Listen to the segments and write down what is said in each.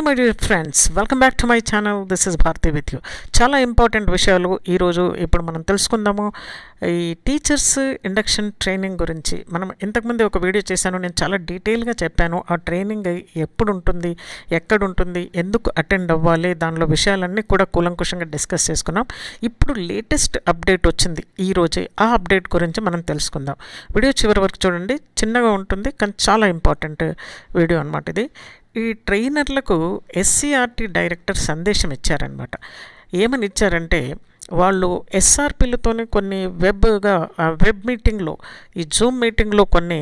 Hi my dear friends welcome back to my channel this is Bharati with you చాలా important విషయాలు ఈరోజు ఇప్పుడు మనం తెలుసుకుందాము. ఈ టీచర్స్ ఇండక్షన్ ట్రైనింగ్ గురించి. మనం ఇంతకుముందు ఒక వీడియో చేశాను. నేను చాలా డీటెయిల్గా చెప్పాను. ఆ ట్రైనింగ్ ఎప్పుడు ఉంటుంది ఎక్కడ ఉంటుంది ఎందుకు అటెండ్ అవ్వాలి? దానిలో విషయాలన్నీ కూడా కూలంకుషంగా డిస్కస్ చేసుకున్నాం. ఇప్పుడు లేటెస్ట్ అప్డేట్ వచ్చింది ఈరోజే ఆ అప్డేట్ గురించి మనం తెలుసుకుందాం. వీడియో చివరి వరకు చూడండి. చిన్నగా ఉంటుంది కానీ చాలా ఇంపార్టెంట్ వీడియో అనమాట ఇది. ఈ ట్రైనర్లకు ఎస్సీఆర్టీ డైరెక్టర్ సందేశం ఇచ్చారనమాట ఏమని ఇచ్చారంటే వాళ్ళు ఎస్ఆర్పీలతోనే కొన్ని వెబ్గా వెబ్ మీటింగ్లో ఈ జూమ్ మీటింగ్లో కొన్ని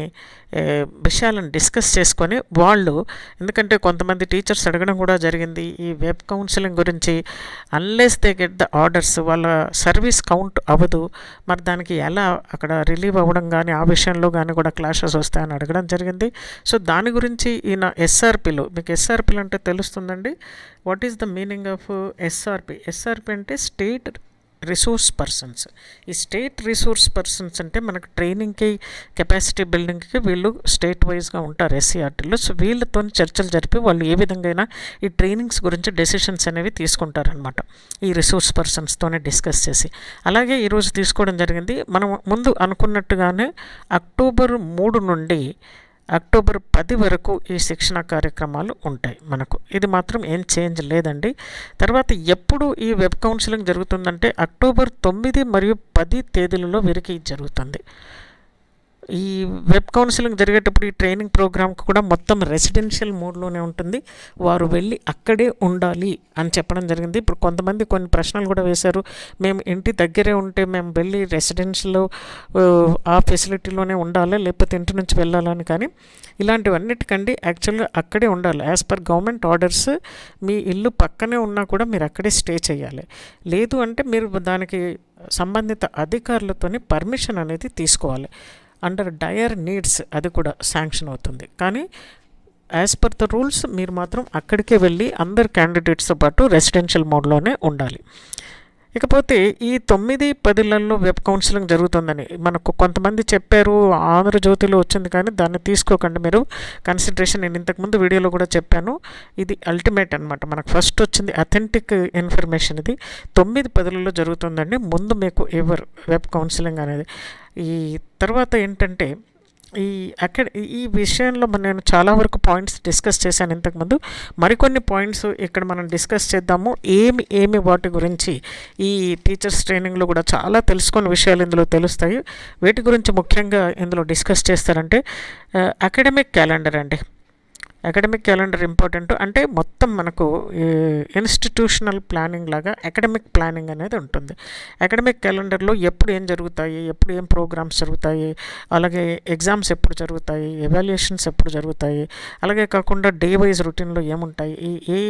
విషయాలను డిస్కస్ చేసుకొని వాళ్ళు ఎందుకంటే కొంతమంది టీచర్స్ అడగడం కూడా జరిగింది ఈ వెబ్ కౌన్సిలింగ్ గురించి unless they get the orders వాళ్ళ సర్వీస్ కౌంట్ అవ్వదు మరి దానికి ఎలా అక్కడ రిలీవ్ అవ్వడం కానీ ఆ విషయంలో కానీ కూడా క్లాషెస్ వస్తాయని అడగడం జరిగింది. సో దాని గురించి ఈయన ఎస్ఆర్పిలో మీకు ఎస్ఆర్పిలు అంటే తెలుస్తుందండి? What is the meaning of SRP SRP అంటే స్టేట్ రిసోర్స్ పర్సన్స్ ఈ స్టేట్ రిసోర్స్ పర్సన్స్ అంటే మనకు ట్రైనింగ్కి కెపాసిటీ బిల్డింగ్కి వీళ్ళు స్టేట్ వైజ్గా ఉంటారు ఎస్సీఆర్టీలో సో వీళ్ళతో చర్చలు జరిపి వాళ్ళు ఏ విధంగా అయినా ఈ ట్రైనింగ్స్ గురించి డెసిషన్స్ అనేవి తీసుకుంటారనమాట ఈ రిసోర్స్ పర్సన్స్తోనే డిస్కస్ చేసి. అలాగే ఈరోజు తీసుకోవడం జరిగింది. మనం ముందు అనుకున్నట్టుగానే అక్టోబర్ మూడు నుండి అక్టోబర్ పది వరకు ఈ శిక్షణ కార్యక్రమాలు ఉంటాయి మనకు. ఇది మాత్రం ఏం చేంజ్ లేదండి. తర్వాత ఎప్పుడు ఈ వెబ్ కౌన్సిలింగ్ జరుగుతుందంటే అక్టోబర్ తొమ్మిది మరియు పది తేదీలలో వీరికి జరుగుతుంది. ఈ వెబ్ కౌన్సిలింగ్ జరిగేటప్పుడు ఈ ట్రైనింగ్ ప్రోగ్రామ్ కూడా మొత్తం రెసిడెన్షియల్ మోడ్లోనే ఉంటుంది. వారు వెళ్ళి అక్కడే ఉండాలి అని చెప్పడం జరిగింది. ఇప్పుడు కొంతమంది కొన్ని ప్రశ్నలు కూడా వేశారు. మేము ఇంటి దగ్గరే ఉంటే మేము వెళ్ళి రెసిడెన్షియల్లో ఆ ఫెసిలిటీలోనే ఉండాలి? లేకపోతే ఇంటి నుంచి వెళ్ళాలని కానీ ఇలాంటివన్నిటికండి యాక్చువల్గా అక్కడే ఉండాలి. యాజ్ పర్ గవర్నమెంట్ ఆర్డర్స్ మీ ఇల్లు పక్కనే ఉన్నా కూడా మీరు అక్కడే స్టే చేయాలి. లేదు అంటే మీరు దానికి సంబంధిత అధికారులతోని పర్మిషన్ అనేది తీసుకోవాలి. అండర్ డయర్ నీడ్స్ అది కూడా శాంక్షన్ అవుతుంది. కానీ యాజ్ పర్ ద రూల్స్ మీరు మాత్రం అక్కడికే వెళ్ళి అందరు క్యాండిడేట్స్తో పాటు రెసిడెన్షియల్ మోడ్లోనే ఉండాలి. ఇకపోతే ఈ తొమ్మిది పదిలలో వెబ్ కౌన్సిలింగ్ జరుగుతుందని మనకు కొంతమంది చెప్పారు ఆంధ్రజ్యోతిలో వచ్చింది కానీ దాన్ని తీసుకోకండి మీరు. కన్సిడరేషన్ నేను ఇంతకుముందు వీడియోలో కూడా చెప్పాను. ఇది అల్టిమేట్ అనమాట మనకు ఫస్ట్ వచ్చింది అథెంటిక్ ఇన్ఫర్మేషన్ ఇది. తొమ్మిది పదులలో జరుగుతుందండి. ముందు మీకు ఎవరు వెబ్ కౌన్సిలింగ్ అనేది ఈ తర్వాత ఏంటంటే ఈ అక్కడ ఈ విషయంలో నేను చాలా వరకు పాయింట్స్ డిస్కస్ చేశాను ఇంతకుముందు. మరికొన్ని పాయింట్స్ ఇక్కడ మనం డిస్కస్ చేద్దాము. ఏమి ఏమి వాటి గురించి ఈ టీచర్స్ ట్రైనింగ్లో కూడా చాలా తెలుసుకున్న విషయాలు ఇందులో తెలుస్తాయి. వీటి గురించి ముఖ్యంగా ఇందులో డిస్కస్ చేస్తారంటే అకాడమిక్ క్యాలెండర్ అండి. అకాడమిక్ క్యాలెండర్ ఇంపార్టెంట్ అంటే మొత్తం మనకు ఇన్స్టిట్యూషనల్ ప్లానింగ్ లాగా అకాడమిక్ ప్లానింగ్ అనేది ఉంటుంది. అకాడమిక్ క్యాలెండర్లో ఎప్పుడు ఏం జరుగుతాయి ఎప్పుడు ఏం ప్రోగ్రామ్స్ జరుగుతాయి అలాగే ఎగ్జామ్స్ ఎప్పుడు జరుగుతాయి ఎవాల్యుయేషన్స్ ఎప్పుడు జరుగుతాయి అలాగే కాకుండా డే వైజ్ రొటీన్లో ఏముంటాయి ఈ ఏ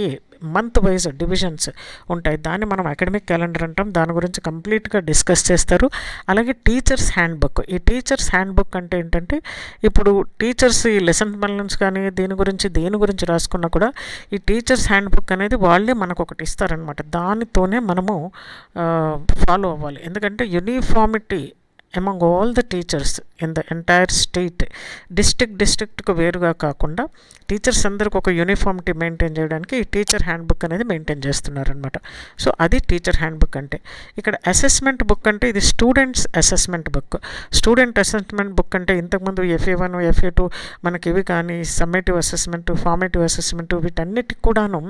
మంత్ వైజ్ డివిజన్స్ ఉంటాయి. దాన్ని మనం అకాడమిక్ క్యాలెండర్ అంటాం. దాని గురించి కంప్లీట్గా డిస్కస్ చేస్తారు. అలాగే టీచర్స్ హ్యాండ్ బుక్ ఈ టీచర్స్ హ్యాండ్ బుక్ అంటే ఏంటంటే ఇప్పుడు టీచర్స్ ఈ లెసన్ బ్యాలెన్స్ కానీ దీని గురించి దేని గురించి రాసుకున్నా కూడా ఈ టీచర్స్ హ్యాండ్ బుక్ అనేది వాళ్ళే మనకు ఒకటి ఇస్తారనమాట దానితోనే మనము ఫాలో అవ్వాలి. ఎందుకంటే uniformity among all the teachers in the entire state district డిస్ట్రిక్ట్కు వేరుగా కాకుండా టీచర్స్ అందరికి ఒక యూనిఫామిటీ మెయింటైన్ చేయడానికి ఈ టీచర్ హ్యాండ్ బుక్ అనేది మెయింటైన్ చేస్తున్నారనమాట సో అది టీచర్ హ్యాండ్ బుక్ అంటే. ఇక్కడ అసెస్మెంట్ బుక్ అంటే ఇది students assessment book student assessment book అంటే ఇంతకుముందు ఎఫ్ఏ వన్ ఎఫ్ఏ టూ మనకి ఇవి కానీ సమ్మేటివ్ అసెస్మెంట్ ఫార్మేటివ్ అసెస్మెంట్ వీటన్నిటికి కూడాను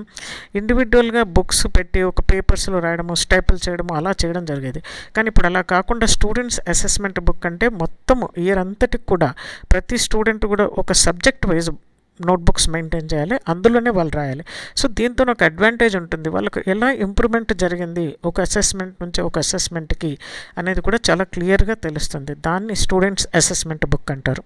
ఇండివిజువల్గా బుక్స్ పెట్టి ఒక పేపర్స్లో రాయడము స్టైపుల్ చేయడము అలా చేయడం జరిగేది. కానీ ఇప్పుడు అలా కాకుండా స్టూడెంట్స్ అసెస్మెంట్ బుక్ అంటే మొత్తం ఇయర్ అంతటికి కూడా ప్రతి స్టూడెంట్ కూడా ఒక సబ్జెక్ట్ వైజ్ నోట్బుక్స్ మెయింటైన్ చేయాలి అందులోనే వాళ్ళు రాయాలి. సో దీంతో ఒక అడ్వాంటేజ్ ఉంటుంది. వాళ్ళకు ఎలా ఇంప్రూవ్మెంట్ జరిగింది ఒక అసెస్మెంట్ నుంచి ఒక అసెస్మెంట్కి అనేది కూడా చాలా క్లియర్గా తెలుస్తుంది. దాన్ని స్టూడెంట్స్ అసెస్మెంట్ బుక్ అంటారు.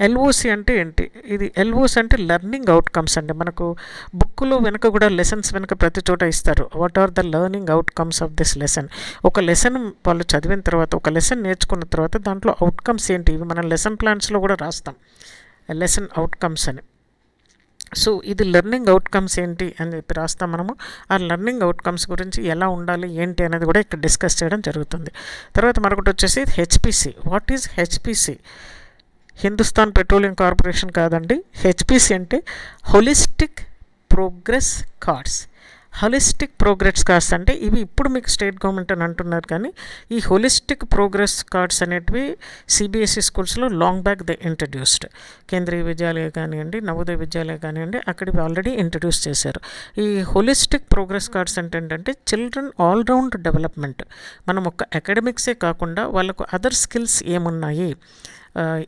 ఎల్ఓసి అంటే ఏంటి? ఇది ఎల్ఓసి అంటే లెర్నింగ్ అవుట్కమ్స్ అండి. మనకు బుక్లో వెనుక కూడా లెసన్స్ వెనుక ప్రతి చోట ఇస్తారు. What are the learning outcomes of this lesson? ఒక లెసన్ వాళ్ళు చదివిన తర్వాత ఒక లెసన్ నేర్చుకున్న తర్వాత దాంట్లో అవుట్కమ్స్ ఏంటి? ఇవి మనం లెసన్ ప్లాన్స్లో కూడా రాస్తాం. లెసన్ అవుట్కమ్స్ అని. సో ఇది లెర్నింగ్ అవుట్కమ్స్ ఏంటి అని చెప్పి రాస్తాం మనము. ఆ లెర్నింగ్ అవుట్కమ్స్ గురించి ఎలా ఉండాలి ఏంటి అనేది కూడా ఇక్కడ డిస్కస్ చేయడం జరుగుతుంది. తర్వాత మరొకటి వచ్చేసి HPC. What is HPC? Hindustan petroleum corporation కాదండి. హెచ్పిసి అంటే holistic progress cards holistic progress cards అంటే ఇవి ఇప్పుడు మీకు స్టేట్ గవర్నమెంట్ అని అంటున్నారు కానీ ఈ హోలిస్టిక్ ప్రోగ్రెస్ కార్డ్స్ అనేటివి సిబిఎస్ఈ స్కూల్స్లో long back they introduced Kendriya Vidyalaya కానివ్వండి నవోదయ విద్యాలయ కానివ్వండి అక్కడికి ఆల్రెడీ ఇంట్రడ్యూస్ చేశారు. ఈ హోలిస్టిక్ ప్రోగ్రెస్ కార్డ్స్ అంటే ఏంటంటే చిల్డ్రన్ ఆల్రౌండ్ డెవలప్మెంట్ మనం ఒక అకాడమిక్సే కాకుండా వాళ్ళకు అదర్ స్కిల్స్ ఏమున్నాయి?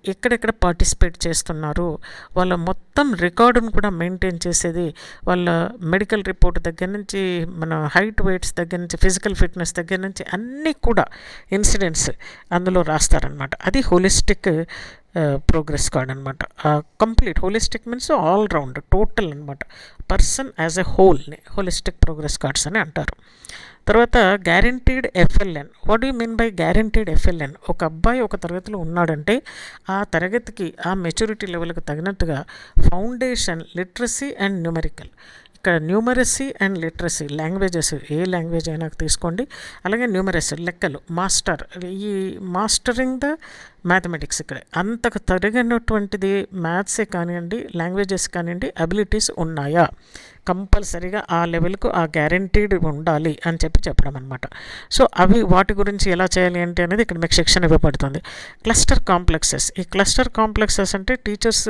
ఎక్కడెక్కడ పార్టిసిపేట్ చేస్తున్నారు? వాళ్ళ మొత్తం రికార్డును కూడా మెయింటైన్ చేసేది వాళ్ళ మెడికల్ రిపోర్ట్ దగ్గర నుంచి మన హైట్ వెయిట్స్ దగ్గర నుంచి ఫిజికల్ ఫిట్నెస్ దగ్గర నుంచి అన్నీ కూడా ఇన్సిడెంట్స్ అందులో రాస్తారనమాట అది హోలిస్టిక్ ప్రోగ్రెస్ కార్డ్ అనమాట complete holistic means all round total అనమాట పర్సన్ యాజ్ ఎ హోల్ని హోలిస్టిక్ ప్రోగ్రెస్ కార్డ్స్ అని అంటారు. తర్వాత guaranteed FLN what you mean by guaranteed FLN ఒక అబ్బాయి ఒక తరగతిలో ఉన్నాడంటే ఆ తరగతికి ఆ మెచ్యూరిటీ లెవెల్కి తగినట్టుగా ఫౌండేషన్ లిటరసీ అండ్ న్యూమరికల్ ఇక్కడ న్యూమరసీ అండ్ లిటరసీ లాంగ్వేజెస్ ఏ లాంగ్వేజ్ అయినా తీసుకోండి. అలాగే న్యూమరసీ లెక్కలు మాస్టర్ ఈ మాస్టరింగ్ ద మ్యాథమెటిక్స్ ఇక్కడ. అంతకు తరిగినటువంటిది మ్యాథ్సే కానివ్వండి లాంగ్వేజెస్ కానివ్వండి అబిలిటీస్ ఉన్నాయా? కంపల్సరీగా ఆ లెవెల్కు ఆ గ్యారంటీడ్ ఉండాలి అని చెప్పి చెప్పడం అనమాట సో అవి వాటి గురించి ఎలా చేయాలి అంటే అనేది ఇక్కడ మీకు శిక్షణ ఇవ్వబడుతుంది. Cluster complexes. ఈ క్లస్టర్ కాంప్లెక్సెస్ అంటే టీచర్స్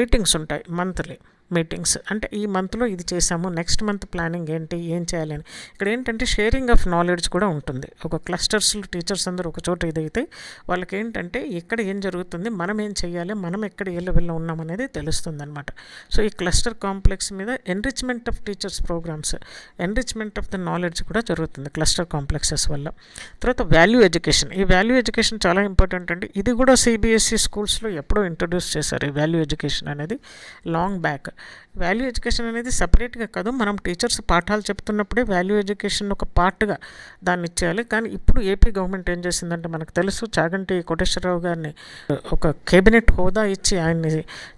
మీటింగ్స్ ఉంటాయి మంత్లీ. మీటింగ్స్. అంటే ఈ మంత్లో ఇది చేసాము నెక్స్ట్ మంత్ ప్లానింగ్ ఏంటి ఏం చేయాలని ఇక్కడ ఏంటంటే షేరింగ్ ఆఫ్ నాలెడ్జ్ కూడా ఉంటుంది. ఒక క్లస్టర్స్లో టీచర్స్ అందరూ ఒక చోట ఇదైతే వాళ్ళకి ఏంటంటే ఎక్కడ ఏం జరుగుతుంది మనం ఏం చేయాలి మనం ఎక్కడ ఏ లెవెల్లో ఉన్నాం అనేది తెలుస్తుంది అనమాట సో ఈ క్లస్టర్ కాంప్లెక్స్ మీద enrichment of teachers programmes enrichment of the knowledge కూడా జరుగుతుంది క్లస్టర్ కాంప్లెక్సెస్ వల్ల. తర్వాత వాల్యూ ఎడ్యుకేషన్. ఈ వాల్యూ ఎడ్యుకేషన్ చాలా ఇంపార్టెంట్ అండి. ఇది కూడా సిబిఎస్ఈ స్కూల్స్లో ఎప్పుడో ఇంట్రొడ్యూస్ చేశారు ఈ వాల్యూ ఎడ్యుకేషన్ అనేది. Long back. వాల్యూ ఎడ్యుకేషన్ అనేది సపరేట్గా కాదు. మనం టీచర్స్ పాఠాలు చెప్తున్నప్పుడే వాల్యూ ఎడ్యుకేషన్ ఒక పార్ట్గా దాన్ని ఇచ్చేయాలి. కానీ ఇప్పుడు ఏపీ గవర్నమెంట్ ఏం చేసిందంటే మనకు తెలుసు చాగంటి కోటేశ్వరరావు గారిని ఒక కేబినెట్ హోదా ఇచ్చి ఆయన్ని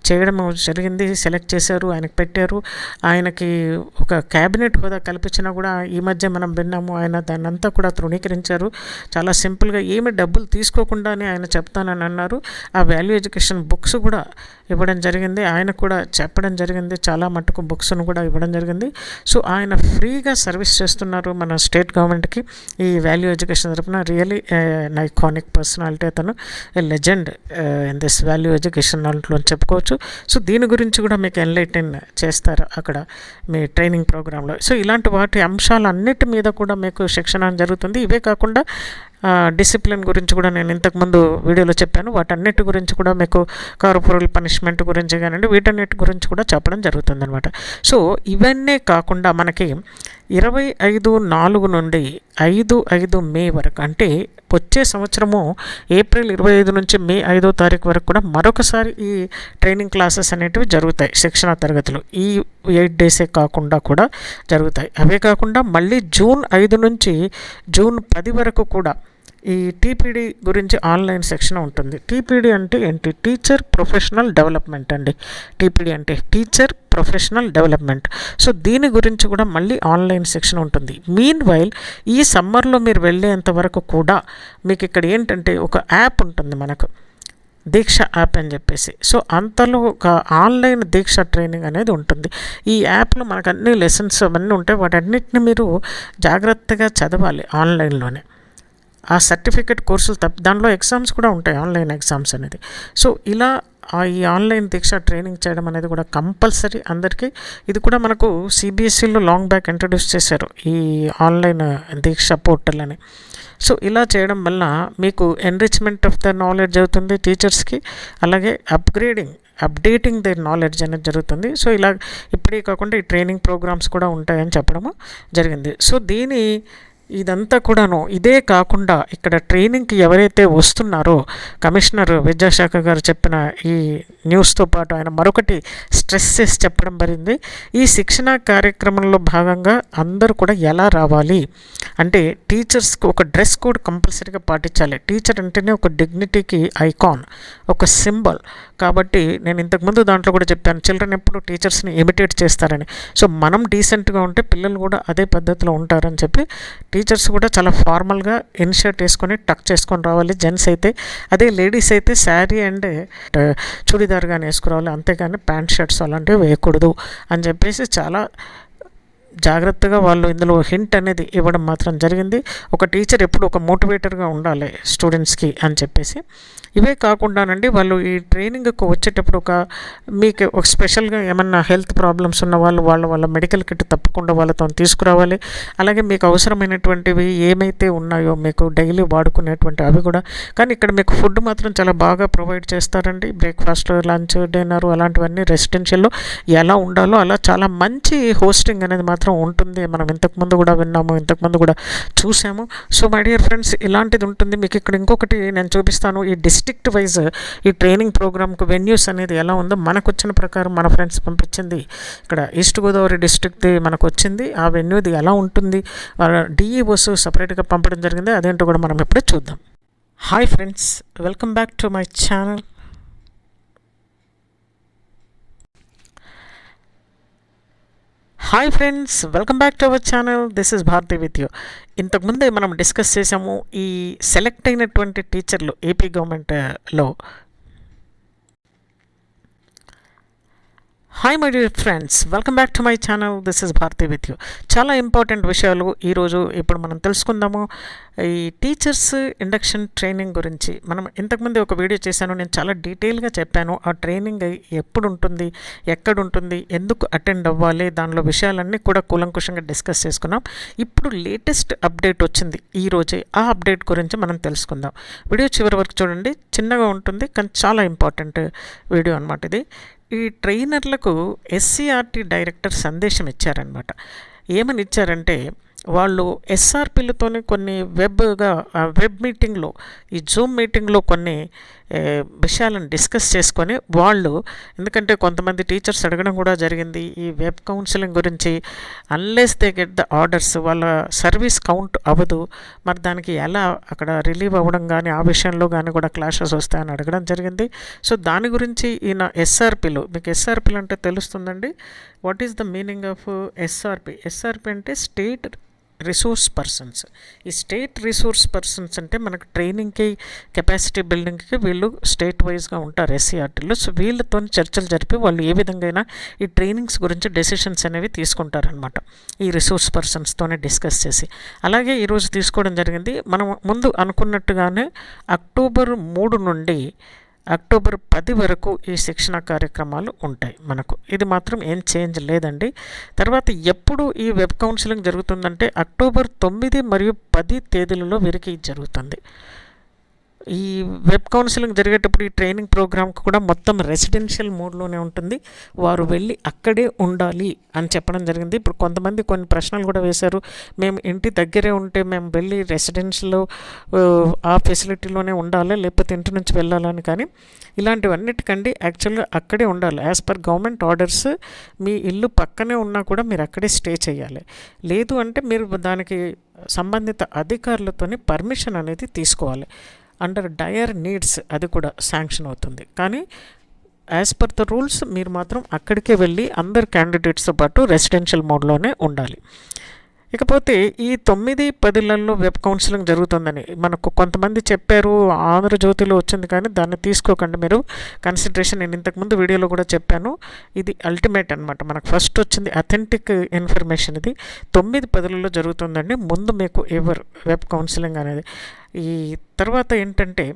చేయడం జరిగింది. సెలెక్ట్ చేశారు ఆయనకు పెట్టారు. ఆయనకి ఒక క్యాబినెట్ హోదా కల్పించినా కూడా ఈ మధ్య మనం విన్నాము ఆయన దాన్ని అంతా కూడా తృణీకరించారు. చాలా సింపుల్గా ఏమి డబ్బులు తీసుకోకుండానే ఆయన చెప్తానని అన్నారు. ఆ వాల్యూ ఎడ్యుకేషన్ బుక్స్ కూడా ఇవ్వడం జరిగింది. ఆయన కూడా చెప్పడం జరిగింది జరిగింది. చాలా మటుకు బుక్స్ను కూడా ఇవ్వడం జరిగింది. సో ఆయన ఫ్రీగా సర్వీస్ చేస్తున్నారు మన స్టేట్ గవర్నమెంట్కి ఈ వాల్యూ ఎడ్యుకేషన్ తరపున రియలీ ఐకానిక్ పర్సనాలిటీ అతను legend in this value education దాంట్లో చెప్పుకోవచ్చు. సో దీని గురించి కూడా మీకు ఎన్లైటన్ చేస్తారు అక్కడ మీ ట్రైనింగ్ ప్రోగ్రాంలో? సో ఇలాంటి వాటి అంశాలన్నిటి మీద కూడా మీకు శిక్షణ జరుగుతుంది. ఇవే కాకుండా డిసిప్లిన్ గురించి కూడా నేను ఇంతకుముందు వీడియోలో చెప్పాను. వాటన్నిటి గురించి కూడా మీకు కార్పొరల్ పనిష్మెంట్ గురించి కానివ్వండి వీటన్నిటి గురించి కూడా చెప్పడం జరుగుతుంది అనమాట సో ఇవన్నీ కాకుండా మనకి ఇరవై ఐదు నాలుగు నుండి ఐదు ఐదు మే వరకు అంటే వచ్చే సంవత్సరము ఏప్రిల్ ఇరవై ఐదు నుంచి మే ఐదో తారీఖు వరకు కూడా మరొకసారి ఈ ట్రైనింగ్ క్లాసెస్ అనేటివి జరుగుతాయి శిక్షణ తరగతులు. ఈ ఎయిట్ డేసే కాకుండా కూడా జరుగుతాయి. అవే కాకుండా మళ్ళీ జూన్ ఐదు నుంచి జూన్ పది వరకు కూడా ఈ టీపీడీ గురించి ఆన్లైన్ సెక్షన్ ఉంటుంది. టీపీడీ అంటే ఏంటి? టీచర్ ప్రొఫెషనల్ డెవలప్మెంట్ అండి. టీపీడీ అంటే టీచర్ ప్రొఫెషనల్ డెవలప్మెంట్. సో దీని గురించి కూడా మళ్ళీ ఆన్లైన్ సెక్షన్ ఉంటుంది. మీన్ వైల్ ఈ సమ్మర్లో మీరు వెళ్ళేంత వరకు కూడా మీకు ఇక్కడ ఏంటంటే ఒక యాప్ ఉంటుంది మనకు. దీక్ష యాప్ అని చెప్పేసి. సో అంతలో ఒక ఆన్లైన్ దీక్ష ట్రైనింగ్ అనేది ఉంటుంది. ఈ యాప్లో మనకు అన్ని లెసన్స్ అవన్నీ ఉంటాయి. వాటన్నిటిని మీరు జాగ్రత్తగా చదవాలి ఆన్లైన్లోనే. ఆ సర్టిఫికేట్ కోర్సులు తప్ప దానిలో ఎగ్జామ్స్ కూడా ఉంటాయి ఆన్లైన్ ఎగ్జామ్స్ అనేది. సో ఇలా ఈ ఆన్లైన్ దీక్ష ట్రైనింగ్ చేయడం అనేది కూడా కంపల్సరీ అందరికీ. ఇది కూడా మనకు సిబిఎస్ఈలో లాంగ్ బ్యాక్ ఇంట్రడ్యూస్ చేశారు ఈ ఆన్లైన్ దీక్ష పోర్టల్ అని. సో ఇలా చేయడం వల్ల మీకు ఎన్రిచ్మెంట్ ఆఫ్ ద నాలెడ్జ్ అవుతుంది టీచర్స్కి అలాగే అప్గ్రేడింగ్ అప్డేటింగ్ ద నాలెడ్జ్ అనేది జరుగుతుంది. సో ఇలా ఇప్పుడే కాకుండా ఈ ట్రైనింగ్ ప్రోగ్రామ్స్ కూడా ఉంటాయని చెప్పడము జరిగింది. సో దీని ఇదంతా కూడాను ఇదే కాకుండా ఇక్కడ ట్రైనింగ్కి ఎవరైతే వస్తున్నారో కమిషనర్ విద్యాశాఖ గారు చెప్పిన ఈ న్యూస్తో పాటు ఆయన మరొకటి స్ట్రెస్ చేసి చెప్పడం జరిగింది. ఈ శిక్షణ కార్యక్రమంలో భాగంగా అందరూ కూడా ఎలా రావాలి? అంటే టీచర్స్కి ఒక డ్రెస్ కోడ్ కంపల్సరీగా పాటించాలి. టీచర్ అంటేనే ఒక డిగ్నిటీకి ఐకాన్ ఒక సింబల్. కాబట్టి నేను ఇంతకుముందు దాంట్లో కూడా చెప్పాను చిల్డ్రన్ ఎప్పుడు టీచర్స్ని ఇమిటేట్ చేస్తారని. సో మనం డీసెంట్గా ఉంటే పిల్లలు కూడా అదే పద్ధతిలో ఉంటారని చెప్పి టీచర్స్ కూడా చాలా ఫార్మల్గా ఇన్షర్ట్ వేసుకొని టక్ చేసుకొని రావాలి. జెంట్స్ అయితే అదే లేడీస్ అయితే శారీ అండ్ చుడిదార్ కానీ వేసుకురావాలి అంతేగాని ప్యాంట్ షర్ట్స్ అలాంటివి వేయకూడదు అని చెప్పేసి చాలా జాగ్రత్తగా వాళ్ళు ఇందులో హింట్ అనేది ఇవ్వడం మాత్రం జరిగింది. ఒక టీచర్ ఎప్పుడు ఒక మోటివేటర్గా ఉండాలి స్టూడెంట్స్కి అని చెప్పేసి. ఇవే కాకుండానండి వాళ్ళు ఈ ట్రైనింగ్కు వచ్చేటప్పుడు ఒక మీకు ఒక స్పెషల్గా ఏమన్నా హెల్త్ ప్రాబ్లమ్స్ ఉన్న వాళ్ళు వాళ్ళ వాళ్ళ మెడికల్ కిట్ తప్పకుండా వాళ్ళతో తీసుకురావాలి. అలాగే మీకు అవసరమైనటువంటివి ఏమైతే ఉన్నాయో మీకు డైలీ వాడుకునేటువంటి అవి కూడా. కానీ ఇక్కడ మీకు ఫుడ్ మాత్రం చాలా బాగా ప్రొవైడ్ చేస్తారండి. బ్రేక్ఫాస్ట్ లంచ్ డిన్నర్ అలాంటివన్నీ రెసిడెన్షియల్లో ఎలా ఉండాలో అలా చాలా మంచి హోస్టింగ్ అనేది మాత్రం ఉంటుంది. మనం ఇంతకుముందు కూడా విన్నాము ఇంతకుముందు కూడా చూసాము సో మై డియర్ ఫ్రెండ్స్ ఇలాంటిది ఉంటుంది. మీకు ఇక్కడ ఇంకొకటి నేను చూపిస్తాను. ఈ డిస్ట్రిక్ట్ వైజ్ ఈ ట్రైనింగ్ ప్రోగ్రామ్కి వెన్యూస్ అనేది ఎలా ఉందో మనకు వచ్చిన ప్రకారం మన ఫ్రెండ్స్ పంపించింది. ఇక్కడ ఈస్ట్ గోదావరి డిస్ట్రిక్ట్ది మనకు వచ్చింది. ఆ వెన్యూది ఎలా ఉంటుంది? డిఈఓస్ సపరేట్గా పంపడం జరిగింది. అదేంటో కూడా మనం ఇప్పుడే చూద్దాం. Hi friends welcome back to my channel hi friends welcome back to our channel this is Bharati with you ఇంతకుముందే మనం డిస్కస్ చేసాము ఈ సెలెక్ట్ అయినటువంటి టీచర్లు ఏపీ గవర్నమెంట్లో hi my dear friends welcome back to my channel this is Bharati with you చాలా important విషయాలు ఈరోజు ఇప్పుడు మనం తెలుసుకుందాము. ఈ టీచర్స్ ఇండక్షన్ ట్రైనింగ్ గురించి. మనం ఇంతకుముందు ఒక వీడియో చేశాను. నేను చాలా డీటెయిల్గా చెప్పాను. ఆ ట్రైనింగ్ ఎప్పుడు ఉంటుంది ఎక్కడ ఉంటుంది ఎందుకు అటెండ్ అవ్వాలి? దానిలో విషయాలన్నీ కూడా కూలంకుషంగా డిస్కస్ చేసుకున్నాం. ఇప్పుడు లేటెస్ట్ అప్డేట్ వచ్చింది. ఈరోజే ఆ అప్డేట్ గురించి మనం తెలుసుకుందాం. వీడియో చివరి వరకు చూడండి. చిన్నగా ఉంటుంది కానీ చాలా ఇంపార్టెంట్ వీడియో అనమాట ఇది. ఈ ట్రైనర్లకు ఎస్సీఆర్టీ డైరెక్టర్ సందేశం ఇచ్చారనమాట ఏమని ఇచ్చారంటే వాళ్ళు ఎస్ఆర్పిలతోనే కొన్ని వెబ్గా వెబ్ మీటింగ్లో ఈ జూమ్ మీటింగ్లో కొన్ని విషయాలను డిస్కస్ చేసుకొని వాళ్ళు ఎందుకంటే కొంతమంది టీచర్స్ అడగడం కూడా జరిగింది ఈ వెబ్ కౌన్సిలింగ్ గురించి unless they get the orders వాళ్ళ సర్వీస్ కౌంట్ అవ్వదు. మరి దానికి ఎలా అక్కడ రిలీవ్ అవ్వడం కానీ ఆ విషయంలో కానీ కూడా క్లాషెస్ వస్తాయని అడగడం జరిగింది. సో దాని గురించి ఈయన ఎస్ఆర్పిలు మీకు ఎస్ఆర్పిలు అంటే తెలుస్తుందండి? What is the meaning of SRP SRP అంటే స్టేట్ రిసోర్స్ పర్సన్స్ ఈ స్టేట్ రిసోర్స్ పర్సన్స్ అంటే మనకు ట్రైనింగ్కి కెపాసిటీ బిల్డింగ్కి వీళ్ళు స్టేట్ వైజ్గా ఉంటారు ఎస్సీఆర్టీలో సో వీళ్ళతో చర్చలు జరిపి వాళ్ళు ఏ విధంగా అయినా ఈ ట్రైనింగ్స్ గురించి డెసిషన్స్ అనేవి తీసుకుంటారనమాట ఈ రిసోర్స్ పర్సన్స్తోనే డిస్కస్ చేసి. అలాగే ఈరోజు తీసుకోవడం జరిగింది. మనం ముందు అనుకున్నట్టుగానే అక్టోబర్ మూడు నుండి అక్టోబర్ పది వరకు ఈ శిక్షణ కార్యక్రమాలు ఉంటాయి మనకు. ఇది మాత్రం ఏం చేంజ్ లేదండి. తర్వాత ఎప్పుడు ఈ వెబ్ కౌన్సిలింగ్ జరుగుతుందంటే అక్టోబర్ తొమ్మిది మరియు పది తేదీలలో వీరికి జరుగుతుంది. ఈ వెబ్ కౌన్సిలింగ్ జరిగేటప్పుడు ఈ ట్రైనింగ్ ప్రోగ్రామ్ కూడా మొత్తం రెసిడెన్షియల్ మోడ్లోనే ఉంటుంది. వారు వెళ్ళి అక్కడే ఉండాలి అని చెప్పడం జరిగింది. ఇప్పుడు కొంతమంది కొన్ని ప్రశ్నలు కూడా వేశారు. మేము ఇంటి దగ్గరే ఉంటే మేము వెళ్ళి రెసిడెన్షియల్లో ఆ ఫెసిలిటీలోనే ఉండాలి? లేకపోతే ఇంటి నుంచి వెళ్ళాలని కానీ ఇలాంటివన్నిటికండి యాక్చువల్గా అక్కడే ఉండాలి. యాజ్ పర్ గవర్నమెంట్ ఆర్డర్స్ మీ ఇల్లు పక్కనే ఉన్నా కూడా మీరు అక్కడే స్టే చేయాలి. లేదు అంటే మీరు దానికి సంబంధిత అధికారులతోని పర్మిషన్ అనేది తీసుకోవాలి. అండర్ డయర్ నీడ్స్ అది కూడా శాంక్షన్ అవుతుంది. కానీ యాజ్ పర్ ద రూల్స్ మీరు మాత్రం అక్కడికే వెళ్ళి అందరు క్యాండిడేట్స్తో పాటు రెసిడెన్షియల్ మోడ్లోనే ఉండాలి. ఇకపోతే ఈ తొమ్మిది పదిలలో వెబ్ కౌన్సిలింగ్ జరుగుతుందని మనకు కొంతమంది చెప్పారు ఆంధ్రజ్యోతిలో వచ్చింది కానీ దాన్ని తీసుకోకండి మీరు. కన్సిడరేషన్ నేను ఇంతకుముందు వీడియోలో కూడా చెప్పాను. ఇది అల్టిమేట్ అనమాట మనకు ఫస్ట్ వచ్చింది అథెంటిక్ ఇన్ఫర్మేషన్ ఇది. తొమ్మిది పదులలో జరుగుతుందండి. ముందు మీకు ఎవరు వెబ్ కౌన్సిలింగ్ అనేది. ఈ తర్వాత ఏంటంటే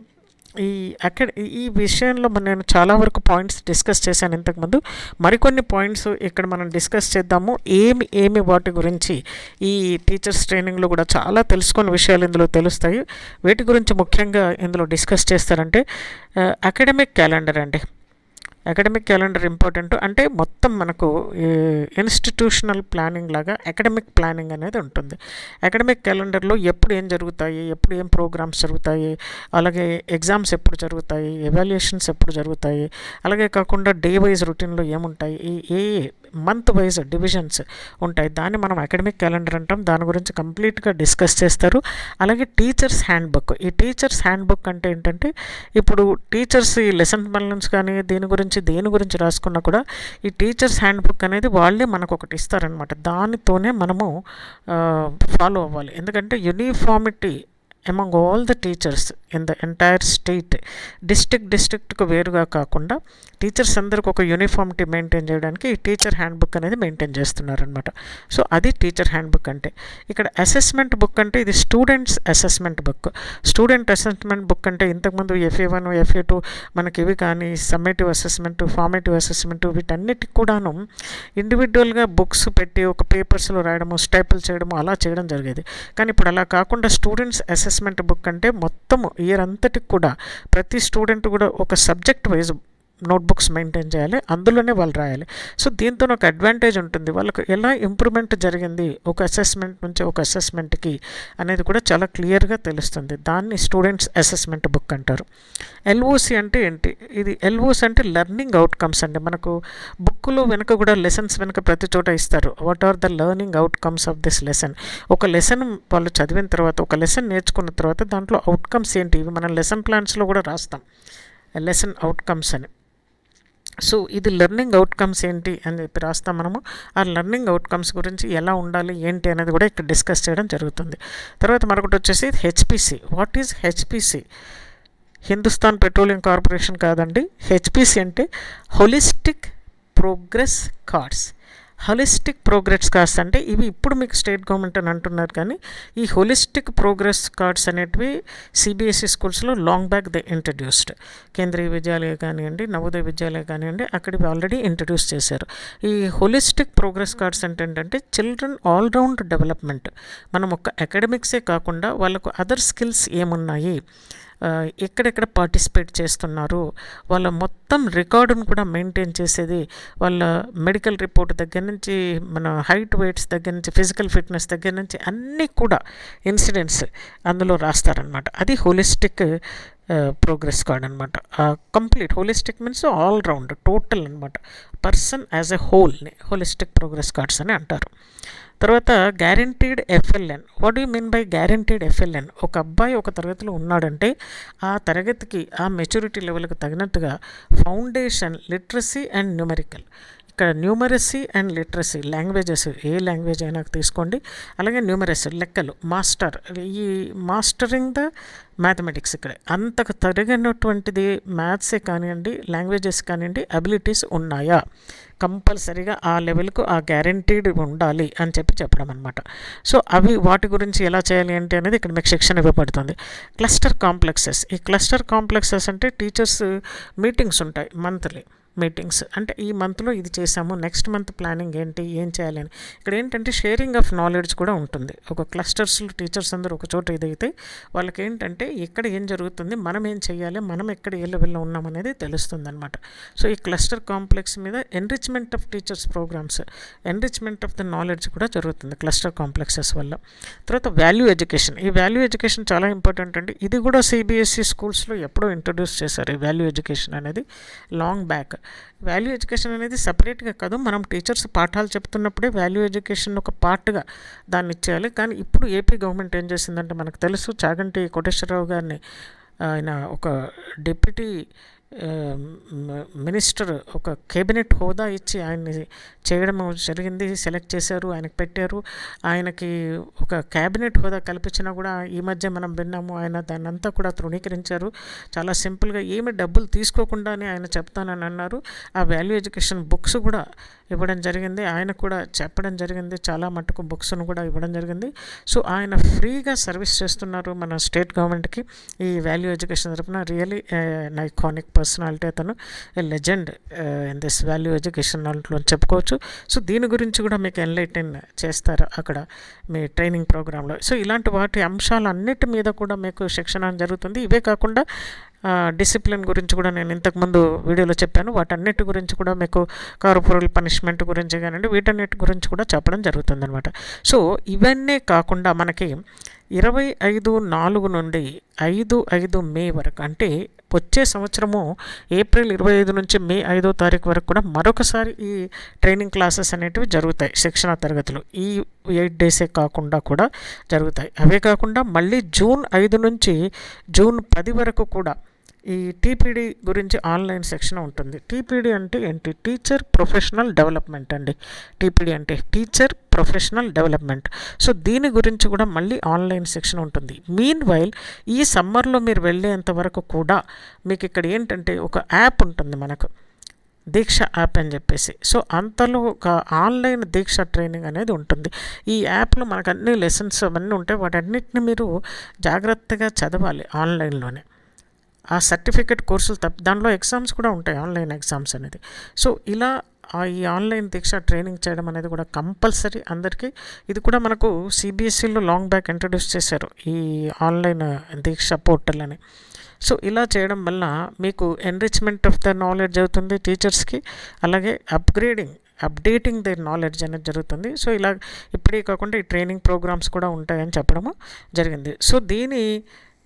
ఈ అక్కడ ఈ విషయంలో నేను చాలా వరకు పాయింట్స్ డిస్కస్ చేశాను ఇంతకుముందు. మరికొన్ని పాయింట్స్ ఇక్కడ మనం డిస్కస్ చేద్దాము. ఏమి ఏమి వాటి గురించి ఈ టీచర్స్ ట్రైనింగ్లో కూడా చాలా తెలుసుకున్న విషయాలు ఇందులో తెలుస్తాయి. వీటి గురించి ముఖ్యంగా ఇందులో డిస్కస్ చేస్తారంటే అకాడమిక్ క్యాలెండర్ అండి. అకాడమిక్ క్యాలెండర్ ఇంపార్టెంట్ అంటే మొత్తం మనకు ఇన్స్టిట్యూషనల్ ప్లానింగ్ లాగా అకాడమిక్ ప్లానింగ్ అనేది ఉంటుంది. అకాడమిక్ క్యాలెండర్లో ఎప్పుడు ఏం జరుగుతాయి ఎప్పుడు ఏం ప్రోగ్రామ్స్ జరుగుతాయి అలాగే ఎగ్జామ్స్ ఎప్పుడు జరుగుతాయి ఎవాల్యుయేషన్స్ ఎప్పుడు జరుగుతాయి అలాగే కాకుండా డే వైజ్ రొటీన్లో ఏముంటాయి ఏ మంత్ వైజ్ డివిజన్స్ ఉంటాయి. దాన్ని మనం అకాడమిక్ క్యాలెండర్ అంటాం. దాని గురించి కంప్లీట్గా డిస్కస్ చేస్తారు. అలాగే టీచర్స్ హ్యాండ్ బుక్ ఈ టీచర్స్ హ్యాండ్ బుక్ అంటే ఏంటంటే ఇప్పుడు టీచర్స్ ఈ లెసన్ బ్యాలెన్స్ కానీ దీని గురించి దేని గురించి రాసుకున్నా కూడా ఈ టీచర్స్ హ్యాండ్ బుక్ అనేది వాళ్ళే మనకు ఒకటి ఇస్తారనమాట దానితోనే మనము ఫాలో అవ్వాలి. ఎందుకంటే uniformity among all the teachers in the entire state district డిస్ట్రిక్ట్కు వేరుగా కాకుండా టీచర్స్ అందరికి ఒక యూనిఫామిటీ మెయింటైన్ చేయడానికి ఈ టీచర్ హ్యాండ్ బుక్ అనేది మెయింటైన్ చేస్తున్నారనమాట సో అది టీచర్ హ్యాండ్ బుక్ అంటే. ఇక్కడ అసెస్మెంట్ బుక్ అంటే ఇది students assessment book student assessment book అంటే ఇంతకుముందు ఎఫ్ఏ వన్ ఎఫ్ఏ టూ మనకి ఇవి కానీ సమ్మేటివ్ అసెస్మెంట్ ఫార్మేటివ్ అసెస్మెంట్ వీటన్నిటికి కూడాను ఇండివిజువల్గా బుక్స్ పెట్టి ఒక పేపర్స్లో రాయడము స్టైపుల్ చేయడము అలా చేయడం జరిగేది. కానీ ఇప్పుడు అలా కాకుండా స్టూడెంట్స్ అసెస్మెంట్ బుక్ అంటే మొత్తం ఇయర్ అంతటికి కూడా ప్రతి స్టూడెంట్ కూడా ఒక సబ్జెక్ట్ వైజ్ నోట్బుక్స్ మెయింటైన్ చేయాలి అందులోనే వాళ్ళు రాయాలి. సో దీంతో ఒక అడ్వాంటేజ్ ఉంటుంది. వాళ్ళకు ఎలా ఇంప్రూవ్మెంట్ జరిగింది ఒక అసెస్మెంట్ నుంచి ఒక అసెస్మెంట్కి అనేది కూడా చాలా క్లియర్గా తెలుస్తుంది. దాన్ని స్టూడెంట్స్ అసెస్మెంట్ బుక్ అంటారు. ఎల్ఓసి అంటే ఏంటి? ఇది ఎల్ఓసి అంటే లెర్నింగ్ అవుట్కమ్స్ అండి. మనకు బుక్లో వెనుక కూడా లెసన్స్ వెనుక ప్రతి చోట ఇస్తారు. What are the learning outcomes of this lesson? ఒక లెసన్ వాళ్ళు చదివిన తర్వాత ఒక లెసన్ నేర్చుకున్న తర్వాత దాంట్లో అవుట్కమ్స్ ఏంటి? ఇవి మనం లెసన్ ప్లాన్స్లో కూడా రాస్తాం. లెసన్ అవుట్కమ్స్ అని. సో ఇది లెర్నింగ్ అవుట్కమ్స్ ఏంటి అని చెప్పి రాస్తాం మనము. ఆ లెర్నింగ్ అవుట్కమ్స్ గురించి ఎలా ఉండాలి ఏంటి అనేది కూడా ఇక్కడ డిస్కస్ చేయడం జరుగుతుంది. తర్వాత మరొకటి వచ్చేసి HPC. What is HPC? Hindustan petroleum corporation కాదండి. హెచ్పిసి అంటే holistic progress cards holistic progress cards అంటే ఇవి ఇప్పుడు మీకు స్టేట్ గవర్నమెంట్ అని అంటున్నారు కానీ ఈ హోలిస్టిక్ ప్రోగ్రెస్ కార్డ్స్ అనేటివి సిబిఎస్ఈ స్కూల్స్లో long back they introduced Kendriya Vidyalaya కానివ్వండి నవోదయ విద్యాలయ కానివ్వండి అక్కడివి ఆల్రెడీ ఇంట్రడ్యూస్ చేశారు. ఈ హోలిస్టిక్ ప్రోగ్రెస్ కార్డ్స్ అంటే ఏంటంటే చిల్డ్రన్ ఆల్రౌండ్ డెవలప్మెంట్ మనం ఒక అకాడమిక్సే కాకుండా వాళ్ళకు అదర్ స్కిల్స్ ఏమున్నాయి? ఎక్కడెక్కడ పార్టిసిపేట్ చేస్తున్నారు వాళ్ళ మొత్తం రికార్డును కూడా మెయింటైన్ చేసేది వాళ్ళ మెడికల్ రిపోర్ట్ దగ్గర నుంచి మన హైట్ వెయిట్స్ దగ్గర నుంచి ఫిజికల్ ఫిట్నెస్ దగ్గర నుంచి అన్నీ కూడా ఇన్సిడెంట్స్ అందులో రాస్తారనమాట అది హోలిస్టిక్ ప్రోగ్రెస్ కార్డ్ అనమాట complete holistic means all round total అనమాట పర్సన్ యాజ్ ఎ హోల్ని హోలిస్టిక్ ప్రోగ్రెస్ కార్డ్స్ అని అంటారు. తర్వాత guaranteed FLN what you mean by guaranteed FLN ఒక అబ్బాయి ఒక తరగతిలో ఉన్నాడంటే ఆ తరగతికి ఆ మెచ్యూరిటీ లెవెల్కి తగినట్టుగా ఫౌండేషన్ లిటరసీ అండ్ న్యూమరికల్ ఇక్కడ న్యూమరసీ అండ్ లిటరసీ లాంగ్వేజెస్ ఏ లాంగ్వేజ్ అయినా తీసుకోండి. అలాగే న్యూమరసీ లెక్కలు మాస్టర్ ఈ మాస్టరింగ్ ద మ్యాథమెటిక్స్ ఇక్కడ. అంతకు తరిగినటువంటిది మ్యాథ్సే కానివ్వండి లాంగ్వేజెస్ కానివ్వండి అబిలిటీస్ ఉన్నాయా? కంపల్సరీగా ఆ లెవెల్కు ఆ గ్యారంటీడ్ ఉండాలి అని చెప్పి చెప్పడం అనమాట సో అవి వాటి గురించి ఎలా చేయాలి ఏంటి అనేది ఇక్కడ మీకు శిక్షణ ఇవ్వబడుతుంది. Cluster complexes. ఈ క్లస్టర్ కాంప్లెక్సెస్ అంటే టీచర్స్ మీటింగ్స్ ఉంటాయి మంత్లీ. మీటింగ్స్. అంటే ఈ మంత్లో ఇది చేసాము నెక్స్ట్ మంత్ ప్లానింగ్ ఏంటి ఏం చేయాలని ఇక్కడ ఏంటంటే షేరింగ్ ఆఫ్ నాలెడ్జ్ కూడా ఉంటుంది. ఒక క్లస్టర్స్లో టీచర్స్ అందరూ ఒక చోట ఇదైతే వాళ్ళకి ఏంటంటే ఎక్కడ ఏం జరుగుతుంది మనం ఏం చేయాలి మనం ఎక్కడ ఏ లెవెల్లో ఉన్నాం అనేది తెలుస్తుంది అనమాట సో ఈ క్లస్టర్ కాంప్లెక్స్ మీద enrichment of teachers programs enrichment of the knowledge కూడా జరుగుతుంది క్లస్టర్ కాంప్లెక్సెస్ వల్ల. తర్వాత వాల్యూ ఎడ్యుకేషన్. ఈ వాల్యూ ఎడ్యుకేషన్ చాలా ఇంపార్టెంట్ అండి. ఇది కూడా సిబిఎస్ఈ స్కూల్స్లో ఎప్పుడో ఇంట్రొడ్యూస్ చేశారు ఈ వాల్యూ ఎడ్యుకేషన్ అనేది. Long back. వాల్యూ ఎడ్యుకేషన్ అనేది సపరేట్గా కాదు. మనం టీచర్స్ పాఠాలు చెప్తున్నప్పుడే వాల్యూ ఎడ్యుకేషన్ ఒక పార్ట్గా దాన్ని ఇచ్చేయాలి. కానీ ఇప్పుడు ఏపీ గవర్నమెంట్ ఏం చేసిందంటే మనకు తెలుసు చాగంటి కోటేశ్వరరావు గారిని ఆయన ఒక డిప్యూటీ మినిస్టర్ ఒక కేబినెట్ హోదా ఇచ్చి ఆయన్ని చేయడం జరిగింది సెలెక్ట్ చేశారు ఆయనకు పెట్టారు. ఆయనకి ఒక క్యాబినెట్ హోదా కల్పించినా కూడా ఈ మధ్య మనం విన్నాము ఆయన దాన్ని అంతా కూడా తృణీకరించారు. చాలా సింపుల్గా ఏమి డబ్బులు తీసుకోకుండానే ఆయన చెప్తానని అన్నారు. ఆ వాల్యూ ఎడ్యుకేషన్ బుక్స్ కూడా ఇవ్వడం జరిగింది. ఆయన కూడా చెప్పడం జరిగింది. చాలా మటుకు బుక్స్ను కూడా ఇవ్వడం జరిగింది. సో ఆయన ఫ్రీగా సర్వీస్ చేస్తున్నారు మన స్టేట్ గవర్నమెంట్కి. ఈ వాల్యూ ఎడ్యుకేషన్ తరఫున రియలీ ఐకానిక్ పర్సనాలిటీ అతను legend in this value education దాంట్లో చెప్పుకోవచ్చు. సో దీని గురించి కూడా మీకు ఎన్లైటైన్ చేస్తారు అక్కడ మీ ట్రైనింగ్ ప్రోగ్రాంలో. సో ఇలాంటి వాటి అంశాలన్నిటి మీద కూడా మీకు శిక్షణ జరుగుతుంది. ఇవే కాకుండా డిసిప్లిన్ గురించి కూడా నేను ఇంతకుముందు వీడియోలో చెప్పాను. వాటన్నిటి గురించి కూడా మీకు కార్పొరల్ పనిష్మెంట్ గురించి కానివ్వండి వీటన్నిటి గురించి కూడా చెప్పడం జరుగుతుంది అనమాట సో ఇవన్నీ కాకుండా మనకి ఇరవై ఐదు నాలుగు నుండి ఐదు ఐదు మే వరకు అంటే వచ్చే సంవత్సరము ఏప్రిల్ ఇరవై ఐదు నుంచి మే ఐదో తారీఖు వరకు కూడా మరొకసారి ఈ ట్రైనింగ్ క్లాసెస్ అనేటివి జరుగుతాయి శిక్షణ తరగతులు. ఈ ఎయిట్ డేసే కాకుండా కూడా జరుగుతాయి. అవే కాకుండా మళ్ళీ జూన్ ఐదు నుంచి జూన్ పది వరకు కూడా ఈ టీపీడీ గురించి ఆన్లైన్ సెక్షన్ ఉంటుంది. టీపీడీ అంటే ఏంటి? టీచర్ ప్రొఫెషనల్ డెవలప్మెంట్ అండి. టీపీడీ అంటే టీచర్ ప్రొఫెషనల్ డెవలప్మెంట్. సో దీని గురించి కూడా మళ్ళీ ఆన్లైన్ సెక్షన్ ఉంటుంది. మీన్ వైల్ ఈ సమ్మర్లో మీరు వెళ్ళేంత వరకు కూడా మీకు ఇక్కడ ఏంటంటే ఒక యాప్ ఉంటుంది మనకు. దీక్ష యాప్ అని చెప్పేసి. సో అంతలో ఒక ఆన్లైన్ దీక్ష ట్రైనింగ్ అనేది ఉంటుంది. ఈ యాప్లో మనకు అన్ని లెసన్స్ అవన్నీ ఉంటాయి. వాటన్నిటిని మీరు జాగ్రత్తగా చదవాలి ఆన్లైన్లోనే. ఆ సర్టిఫికేట్ కోర్సులు తప్ప దానిలో ఎగ్జామ్స్ కూడా ఉంటాయి ఆన్లైన్ ఎగ్జామ్స్ అనేది. సో ఇలా ఈ ఆన్లైన్ దీక్ష ట్రైనింగ్ చేయడం అనేది కూడా కంపల్సరీ అందరికీ. ఇది కూడా మనకు సిబిఎస్ఈలో లాంగ్ బ్యాక్ ఇంట్రడ్యూస్ చేశారు ఈ ఆన్లైన్ దీక్ష పోర్టల్ అని. సో ఇలా చేయడం వల్ల మీకు ఎన్రిచ్మెంట్ ఆఫ్ ద నాలెడ్జ్ అవుతుంది టీచర్స్కి అలాగే అప్గ్రేడింగ్ అప్డేటింగ్ ద నాలెడ్జ్ అనేది జరుగుతుంది. సో ఇలా ఇప్పుడే కాకుండా ఈ ట్రైనింగ్ ప్రోగ్రామ్స్ కూడా ఉంటాయని చెప్పడము జరిగింది. సో దీని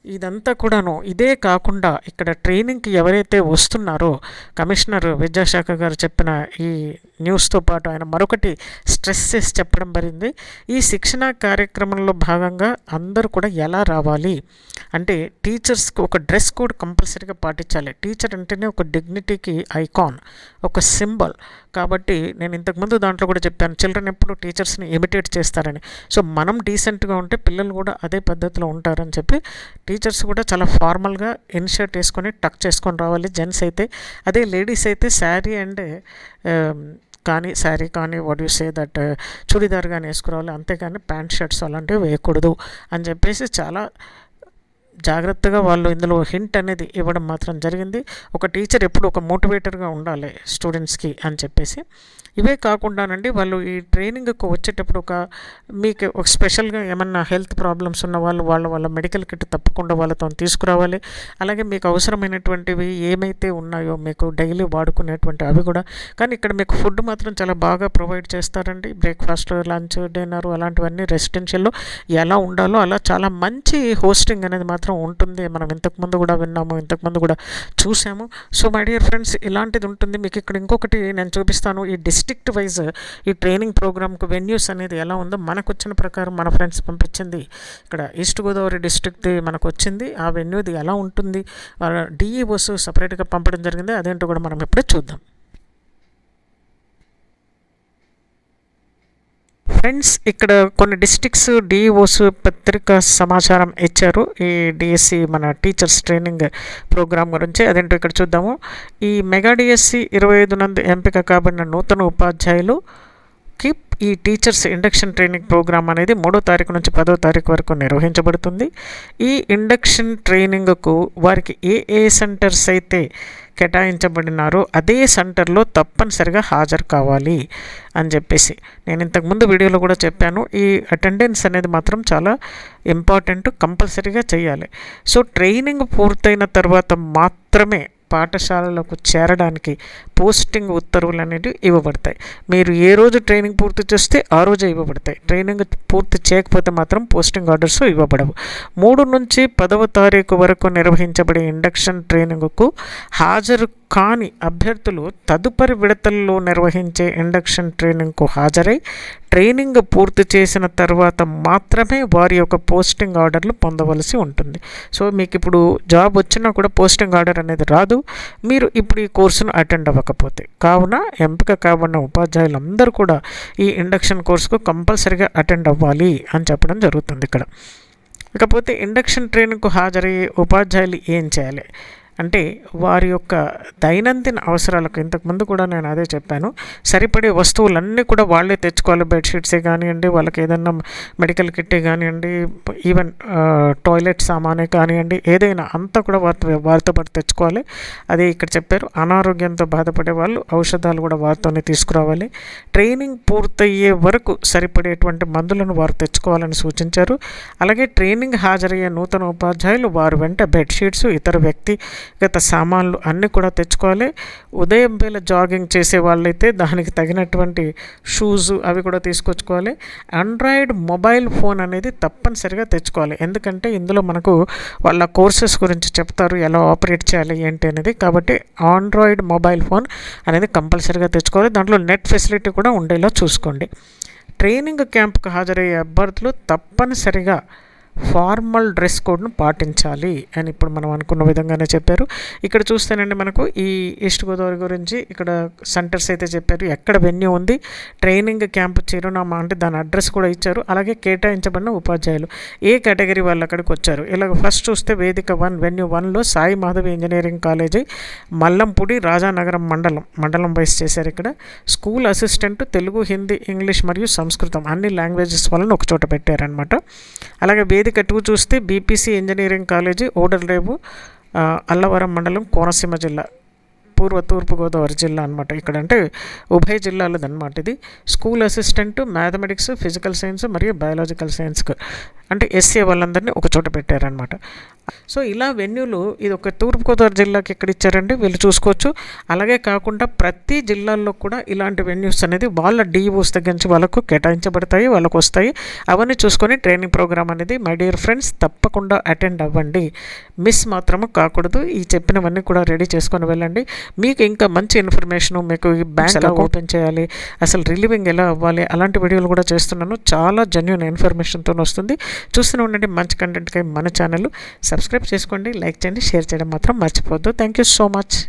ఇదంతా కూడాను ఇదే కాకుండా ఇక్కడ ట్రైనింగ్కి ఎవరైతే వస్తున్నారో కమిషనర్ విద్యాశాఖ గారు చెప్పిన ఈ న్యూస్తో పాటు ఆయన మరొకటి స్ట్రెస్సెస్ చెప్పడం జరిగింది. ఈ శిక్షణ కార్యక్రమంలో భాగంగా అందరూ కూడా ఎలా రావాలి? అంటే టీచర్స్కి ఒక డ్రెస్ కోడ్ కంపల్సరీగా పాటించాలి. టీచర్ అంటేనే ఒక డిగ్నిటీకి ఐకాన్ ఒక సింబల్. కాబట్టి నేను ఇంతకుముందు దాంట్లో కూడా చెప్పాను చిల్డ్రన్ ఎప్పుడు టీచర్స్ని ఇమిటేట్ చేస్తారని. సో మనం డీసెంట్గా ఉంటే పిల్లలు కూడా అదే పద్ధతిలో ఉంటారని చెప్పి టీచర్స్ కూడా చాలా ఫార్మల్గా ఇన్షర్ట్ వేసుకొని టక్ చేసుకొని రావాలి. జెంట్స్ అయితే అదే లేడీస్ అయితే శారీ అండ్ కానీ శారీ కానీ what you say that churidar కానీ వేసుకురావాలి అంతేకాని ప్యాంట్ షర్ట్స్ అలాంటివి వేయకూడదు అని చెప్పేసి చాలా జాగ్రత్తగా వాళ్ళు ఇందులో హింట్ అనేది ఇవ్వడం మాత్రం జరిగింది. ఒక టీచర్ ఎప్పుడు ఒక మోటివేటర్గా ఉండాలి స్టూడెంట్స్కి అని చెప్పేసి. ఇవే కాకుండానండి వాళ్ళు ఈ ట్రైనింగ్కి వచ్చేటప్పుడు ఒక మీకు ఒక స్పెషల్గా ఏమన్నా హెల్త్ ప్రాబ్లమ్స్ ఉన్న వాళ్ళు వాళ్ళ వాళ్ళ మెడికల్ కిట్ తప్పకుండా వాళ్ళతో తీసుకురావాలి. అలాగే మీకు అవసరమైనటువంటివి ఏమైతే ఉన్నాయో మీకు డైలీ వాడుకునేటువంటి అవి కూడా. కానీ ఇక్కడ మీకు ఫుడ్ మాత్రం చాలా బాగా ప్రొవైడ్ చేస్తారండి. బ్రేక్ఫాస్ట్ లంచ్ డిన్నర్ అలాంటివన్నీ రెసిడెన్షియల్లో ఎలా ఉండాలో అలా చాలా మంచి హోస్టింగ్ అనేది మాత్రం ఉంటుంది. మనం ఇంతకుముందు కూడా విన్నాము ఇంతకుముందు కూడా చూసాము. సో మై డియర్ ఫ్రెండ్స్ ఇలాంటిది ఉంటుంది. మీకు ఇక్కడ ఇంకొకటి నేను చూపిస్తాను. ఈ డిస్ డిస్ట్రిక్ట్ వైజ్ ఈ ట్రైనింగ్ ప్రోగ్రామ్కి వెన్యూస్ అనేది ఎలా ఉందో మనకు వచ్చిన ప్రకారం మన ఫ్రెండ్స్ పంపించింది. ఇక్కడ ఈస్ట్ గోదావరి డిస్ట్రిక్ట్ది మనకు వచ్చింది ఆ వెన్యూది ఎలా ఉంటుంది? డిఈఓస్ సపరేట్గా పంపడం జరిగింది. అదేంటో కూడా మనం ఇప్పుడే చూద్దాం. ఫ్రెండ్స్ ఇక్కడ కొన్ని డిస్ట్రిక్ట్స్ డిఓస్ పత్రిక సమాచారం ఇచ్చారు. ఈ డిఎస్సి మన టీచర్స్ ట్రైనింగ్ ప్రోగ్రామ్ గురించి అదేంటో ఇక్కడ చూద్దాము. ఈ మెగా డిఎస్సి ఇరవై ఐదు నందు ఎంపిక కాబడిన నూతన ఉపాధ్యాయులు కీప్ ఈ టీచర్స్ ఇండక్షన్ ట్రైనింగ్ ప్రోగ్రామ్ అనేది మూడో తారీఖు నుంచి పదో తారీఖు వరకు నిర్వహించబడుతుంది. ఈ ఇండక్షన్ ట్రైనింగ్కు వారికి ఏ ఏ సెంటర్స్ అయితే కేటాయించబడినారో అదే సెంటర్లో తప్పనిసరిగా హాజరు కావాలి అని చెప్పేసి నేను ఇంతకుముందు వీడియోలో కూడా చెప్పాను. ఈ అటెండెన్స్ అనేది మాత్రం చాలా ఇంపార్టెంట్ కంపల్సరీగా చేయాలి. సో ట్రైనింగ్ పూర్తయిన తర్వాత మాత్రమే పాఠశాలలకు చేరడానికి పోస్టింగ్ ఉత్తర్వులు అనేవి ఇవ్వబడతాయి. మీరు ఏ రోజు ట్రైనింగ్ పూర్తి చేస్తే ఆ రోజే ఇవ్వబడతాయి. ట్రైనింగ్ పూర్తి చేయకపోతే మాత్రం పోస్టింగ్ ఆర్డర్స్ ఇవ్వబడవు. మూడు నుంచి పదవ తారీఖు వరకు నిర్వహించబడే ఇండక్షన్ ట్రైనింగ్కు హాజరు కాని అభ్యర్థులు తదుపరి విడతల్లో నిర్వహించే ఇండక్షన్ ట్రైనింగ్కు హాజరై ట్రైనింగ్ పూర్తి చేసిన తర్వాత మాత్రమే వారి యొక్క పోస్టింగ్ ఆర్డర్లు పొందవలసి ఉంటుంది. సో మీకు ఇప్పుడు జాబ్ వచ్చినా కూడా పోస్టింగ్ ఆర్డర్ అనేది రాదు. మీరు ఇప్పుడు ఈ కోర్సును అటెండ్ అవ్వకపోతే కావున ఎంపిక కాబడిన ఉపాధ్యాయులందరూ కూడా ఈ ఇండక్షన్ కోర్సుకు కంపల్సరిగా అటెండ్ అవ్వాలి అని చెప్పడం జరుగుతుంది ఇక్కడ. ఇకపోతే ఇండక్షన్ ట్రైనింగ్కు హాజరయ్యే ఉపాధ్యాయులు ఏం చేయాలి? అంటే వారి యొక్క దైనందిన అవసరాలకు ఇంతకుముందు కూడా నేను అదే చెప్పాను సరిపడే వస్తువులన్నీ కూడా వాళ్ళే తెచ్చుకోవాలి. బెడ్షీట్సే కానివ్వండి వాళ్ళకి ఏదన్నా మెడికల్ కిట్టే కానివ్వండి ఈవెన్ టాయిలెట్ సామానే కానివ్వండి ఏదైనా అంతా కూడా వారితో వారితో పాటు తెచ్చుకోవాలి. అదే ఇక్కడ చెప్పారు అనారోగ్యంతో బాధపడే వాళ్ళు ఔషధాలు కూడా వారితోనే తీసుకురావాలి. ట్రైనింగ్ పూర్తయ్యే వరకు సరిపడేటువంటి మందులను వారు తెచ్చుకోవాలని సూచించారు. అలాగే ట్రైనింగ్ హాజరయ్యే నూతన ఉపాధ్యాయులు వారు వెంట బెడ్షీట్స్ ఇతర వ్యక్తి గత సామాన్లు అన్నీ కూడా తెచ్చుకోవాలి. ఉదయం వేళ జాగింగ్ చేసే వాళ్ళైతే దానికి తగినటువంటి షూస్ అవి కూడా తీసుకొచ్చుకోవాలి. ఆండ్రాయిడ్ మొబైల్ ఫోన్ అనేది తప్పనిసరిగా తెచ్చుకోవాలి. ఎందుకంటే ఇందులో మనకు వాళ్ళ కోర్సెస్ గురించి చెప్తారు ఎలా ఆపరేట్ చేయాలి ఏంటి అనేది. కాబట్టి ఆండ్రాయిడ్ మొబైల్ ఫోన్ అనేది కంపల్సరీగా తెచ్చుకోవాలి. దాంట్లో నెట్ ఫెసిలిటీ కూడా ఉండేలా చూసుకోండి. ట్రైనింగ్ క్యాంప్కి హాజరయ్యే అభ్యర్థులు తప్పనిసరిగా ఫార్మల్ డ్రెస్ కోడ్ను పాటించాలి అని ఇప్పుడు మనం అనుకున్న విధంగానే చెప్పారు. ఇక్కడ చూస్తేనండి మనకు ఈ ఈస్ట్ గోదావరి గురించి ఇక్కడ సెంటర్స్ అయితే చెప్పారు. ఎక్కడ వెన్యూ ఉంది ట్రైనింగ్ క్యాంప్ చిరునామా అంటే దాని అడ్రస్ కూడా ఇచ్చారు. అలాగే కేటాయించబడిన ఉపాధ్యాయులు ఏ కేటగిరీ వాళ్ళు అక్కడికి వచ్చారు? ఇలాగ ఫస్ట్ చూస్తే వేదిక వన్ వెన్యూ వన్లో సాయి మాధవి ఇంజనీరింగ్ కాలేజీ మల్లంపూడి రాజానగరం మండలం మండలం వైస్ చేశారు ఇక్కడ. School assistant Telugu Hindi English మరియు సంస్కృతం అన్ని లాంగ్వేజెస్ వలన ఒక చోట పెట్టారనమాట అలాగే వేదిక టూ చూస్తే BPC engineering college Odalarevu Allavaram మండలం కోనసీమ జిల్లా పూర్వ తూర్పుగోదావరి జిల్లా అనమాట ఇక్కడ అంటే ఉభయ జిల్లాలది అనమాట ఇది. School assistant mathematics physical science మరియు బయాలజికల్ సైన్స్ అంటే ఎస్సీ వాళ్ళందరినీ ఒక చోట పెట్టారనమాట సో ఇలా వెన్యూలు ఇది ఒక తూర్పుగోదావరి జిల్లాకి ఎక్కడ ఇచ్చారండి? వీళ్ళు చూసుకోవచ్చు. అలాగే కాకుండా ప్రతి జిల్లాల్లో కూడా ఇలాంటి వెన్యూస్ అనేది వాళ్ళ డిఓస్ దగ్గర నుంచి వాళ్ళకు కేటాయించబడతాయి వాళ్ళకు వస్తాయి అవన్నీ చూసుకొని ట్రైనింగ్ ప్రోగ్రామ్ అనేది మై డియర్ ఫ్రెండ్స్ తప్పకుండా అటెండ్ అవ్వండి. మిస్ మాత్రము కాకూడదు. ఈ చెప్పినవన్నీ కూడా రెడీ చేసుకొని వెళ్ళండి. మీకు ఇంకా మంచి ఇన్ఫర్మేషన్ మీకు ఈ బ్యాంక్ ఎలా ఓపెన్ చేయాలి అసలు రిలీవింగ్ ఎలా అవ్వాలి అలాంటి వీడియోలు కూడా చేస్తున్నాను. చాలా జెన్యున్ ఇన్ఫర్మేషన్తో వస్తుంది. చూస్తూనే ఉండండి. మంచి కంటెంట్కి మన ఛానల్ సబ్స్క్రైబ్ చేసుకోండి లైక్ చేయండి షేర్ చేయడం మాత్రం మర్చిపోవద్దు. Thank you so much